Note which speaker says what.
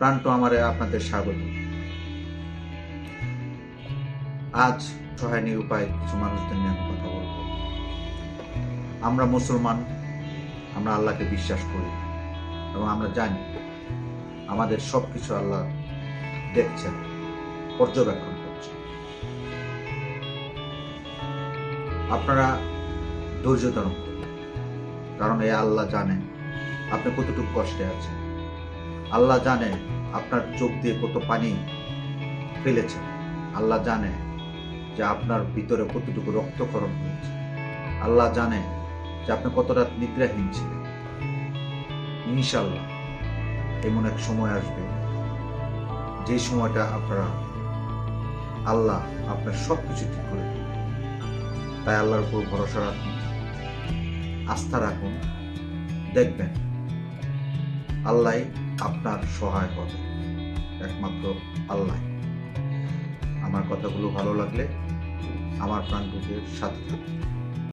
Speaker 1: প্রান্ত আমারে আপনাদের স্বাগত। আজ সহায় নিরুপায় কিছু মানুষদের নিয়ে আমি কথা বলব। আমরা মুসলমান, আমরা আল্লাহকে বিশ্বাস করি এবং আমরা জানি আমাদের সব কিছু আল্লাহ দেখছেন, পর্যবেক্ষণ করছেন। আপনারা ধৈর্য ধারণ কারণ এই আল্লাহ জানেন আপনি কতটুকু কষ্টে আছেন। আল্লাহ জানে আপনার চোখ দিয়ে কত পানি ফেলেছেন আল্লাহ জানে যে আপনার ভিতরে কতটুকু রক্তক্ষরণ হয়েছে। আল্লাহ জানে যে আপনি কত রাত নিদ্রাহীন ছিলেন। ইনশাল্লাহ এমন এক সময় আসবে যে সময়টা আপনারা আল্লাহ আপনার সব কিছু ঠিক করে তাই আল্লাহর উপর ভরসা রাখুন, আস্থা রাখুন, দেখবেন আল্লাহ আপনার সহায় হবে একমাত্র আল্লাহ। আমার কথাগুলো ভালো লাগলে আমার প্রাণটুকের সাথে থাকুন।